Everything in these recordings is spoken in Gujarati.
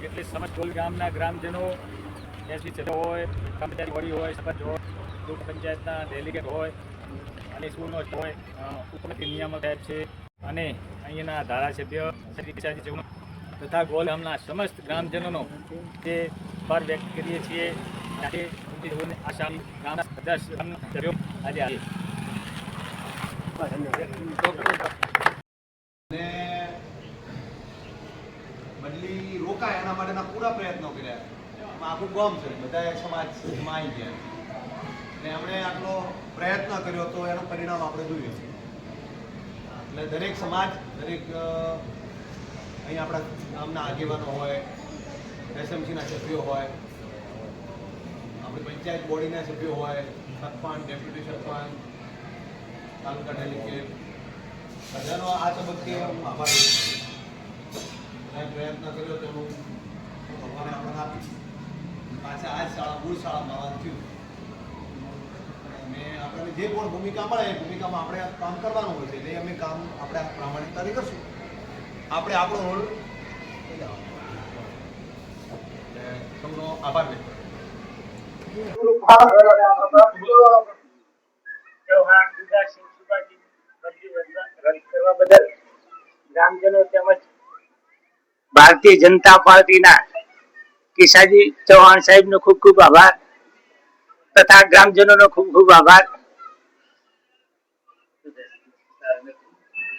એટલું સમજ ગોલ ગામના ગ્રામજનો એસી ચલો હોય કર્મચારી વડી હોય સરપંચ હોય ગ્રુપ પંચાયતના ડેલિગેટ હોય અને સ્કૂલનો હોય ઉપરથી નિયામક સાહેબ છે અને અહીંયાના ધારાસભ્ય શ્રી તથા ગોલ ગામના સમસ્ત ગ્રામજનોનો જે પર વ્યક્ત કરીએ છીએ. આજે આસામ ગામના સદસ્ય સભ્યો આજે આવીએ ને બદલી રોકાય એના માટેના પૂરા પ્રયત્નો કર્યા. એમાં આખું ગમ છે. બધા સમાજ એમાં આવી ગયા. અને એમણે આટલો પ્રયત્ન કર્યો તો એનું પરિણામ આપણે જોઈએ. એટલે દરેક સમાજ, દરેક અહીં આપણા ગામના આગેવાનો હોય, એસએમસીના સભ્યો હોય, આપણી પંચાયત બોડીના સભ્યો હોય સરપંચ ડેપ્યુટી સરપંચ તાલુકા કર્યો આપણને જે પણ ભૂમિકા મળે, એ ભૂમિકામાં આપણે કામ કરવાનું હોય છે. એટલે અમે કામ આપણે પ્રામાણિકતાથી કરશું. આપણે આપણો રોલ સૌનો આભાર વ્યક્ત કરું. ચૌહાણ દુર્ગાસિંહ સુભાજી બદલી રદ કરવા બદલ ગ્રામજનો તેમજ ભારતીય જનતા પાર્ટીના કિશાજી ચૌહાણ સાહેબનો ખૂબ ખૂબ આભાર તથા ગ્રામજનોનો ખૂબ ખૂબ આભાર.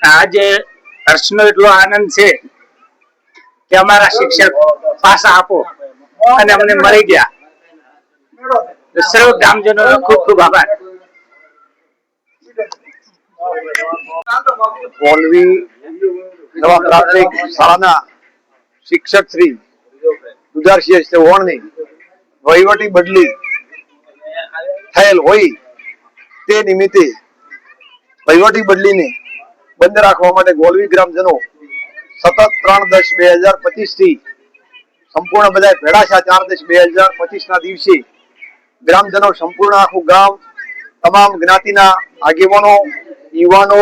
આજે હર્ષનો એટલો આનંદ છે કે અમારા શિક્ષક પાસા આપો અને અમને મળી ગયા. સર્વ ગ્રામજનોનો ખૂબ ખૂબ આભાર. મોલવી નવા પ્રાથમિક શાળાના શિક્ષક શ્રી દુધારસિંહ ચૌહાણની વહીવટી બદલી થયેલ હોય તે નિમિત્તે વહીવટી બદલીને બંધ રાખવા માટે ગોલવી ગ્રામજનો સતત ત્રણ દસ બે હજાર પચીસથી સંપૂર્ણ બધા ભેળા ચાર દસ બે હજાર પચીસ ના દિવસે ગ્રામજનો સંપૂર્ણ આખું ગામ, તમામ જ્ઞાતિના આગેવાનો, યુવાનો,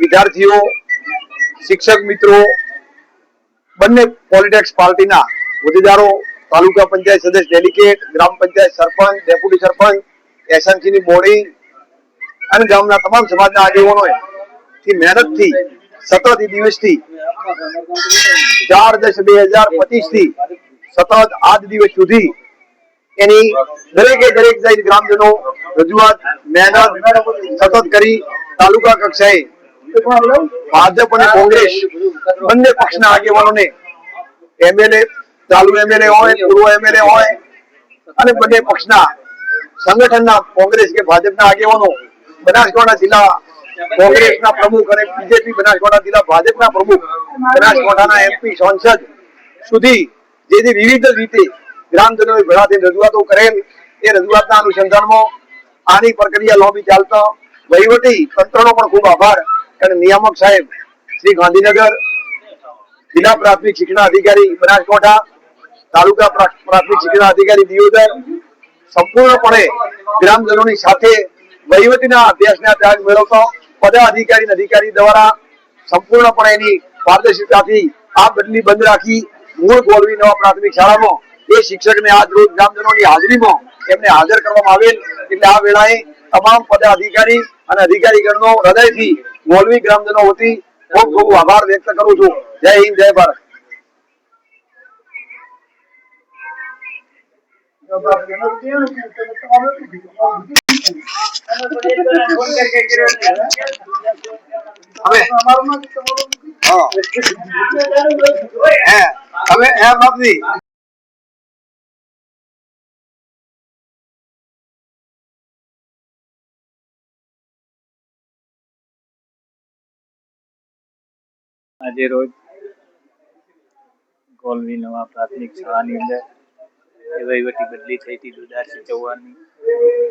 વિદ્યાર્થીઓ શિક્ષક મિત્રો, બંને પોલિટેક્સ પાર્ટીના હોદ્દેદારો, તાલુકા પંચાયત સદસ્ય ડેલિગેટ ગ્રામ પંચાયત સરપંચ ડેપ્યુટી સરપંચ એસએમસી ની બોડી અને ગામના તમામ સમાજના આગેવાનોએ થી મહેનતથી, સતત દિવસથી ચાર દસ બે હજાર પચીસથી સતત આજ દિવસ સુધી એની દરેકે દરેક જૈન ગ્રામજનો રજૂઆત, મહેનત સતત કરી તાલુકા કક્ષાએ ભાજપ અને કોંગ્રેસ બંને પક્ષના આગેવાનોને એમએલએ, ચાલુ એમએલએ હોય, પૂર્વ એમએલએ હોય, અને બંને પક્ષના સંગઠનના કોંગ્રેસ કે ભાજપના આગેવાનો, બનાસકાંઠા જિલ્લા કોંગ્રેસના પ્રમુખ અને બીજેપી બનાસકાંઠા જિલ્લા ભાજપના પ્રમુખ, બનાસકાંઠાના એમપી સાંસદ સુધી જે જે વિવિધ રીતે ગ્રામજનોએ ભેળા થઈને રજૂઆતો કરેલ, એ રજૂઆતના અનુસંધાનમાં આની પ્રક્રિયા લોબી ચાલતો વહીવટી તંત્રનો પણ ખૂબ આભાર. અને નિયામક સાહેબ શ્રી ગાંધીનગર જિલ્લા પ્રાથમિક શિક્ષણ અધિકારી બનાસકાંઠા તાલુકા પ્રાથમિક શિક્ષણ અધિકારી દિયોદર સંપૂર્ણપણે ગ્રામજનોની સાથે વહીવટીના અભ્યાસના ત્યાગ મેળવતો પદાધિકારી અધિકારી દ્વારા સંપૂર્ણપણે એની પારદર્શિતાથી આ બદલી બંધ રાખી મૂળ ગોળવી નવા પ્રાથમિક શાળામાં. એ શિક્ષકને આજ રોજ ગ્રામજનોની હાજરીમાં એમને હાજર કરવામાં આવેલ. એટલે આ વેળાએ તમામ પદાધિકારી અને અધિકારીગણનો હૃદયથી ગોળવી ગ્રામજનો વતી ખૂબ ખૂબ આભાર વ્યક્ત કરું છું. જય હિન્દ જય ભારત. હવે હા. હવે એમ નથી આજે રોજ ગોલવી નવા પ્રાથમિક શાળાની અંદર વહીવટી બદલી થઈ હતી. દુદારસિંહ ચૌહાણની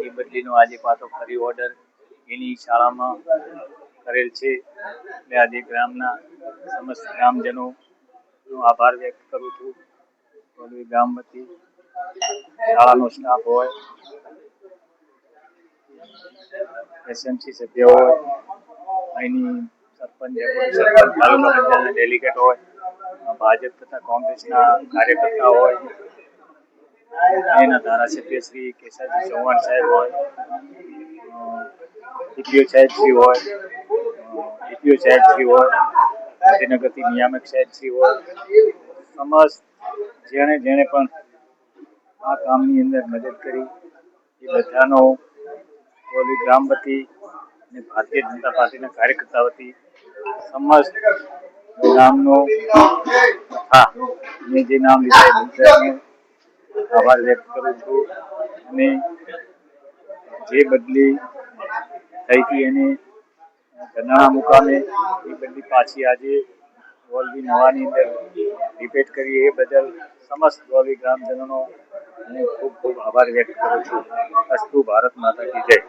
એ બદલીનો આજે પાછો ફરી ઓર્ડર એની શાળામાં કરેલ છે. એટલે આજે ગ્રામના સમસ્ત ગ્રામજનો આભાર વ્યક્ત કરું છું. ગોલવી ગામ વતી શાળાનો સ્ટાફ હોય એસએમસી સભ્ય હોય, અહીંની સરપંચ હોય ભાજપ તથા કોંગ્રેસના કાર્યકર્તા હોય, એના ધારાસભ્ય શ્રી કેશાજી ચૌહાણ સાહેબ હોય ડીપીઓ સાહેબ શ્રી હોય ડીપીઓ સાહેબ શ્રી હોય, ગાંધીનગરથી નિયામક સાહેબ શ્રી હોય, સમસ્ત જેણે જેણે પણ આ કામની અંદર મદદ કરી, એ બધાનો ગ્રામ વતી અને ભારતીય જનતા પાર્ટીના કાર્યકર્તા વતી આભાર વ્યક્ત કરું છું. અને જે બદલી થઈ હતી એને ગરનાળા મુકામે, એ બદલી પાછી આજે વોલવી નવાની અંદર રિપીટ કરી એ બદલ સમસ્ત વોલવી ગ્રામજનોનો હું ખૂબ ખૂબ આભાર વ્યક્ત કરું છું. અસ્તુ ભારત માતા કી જય.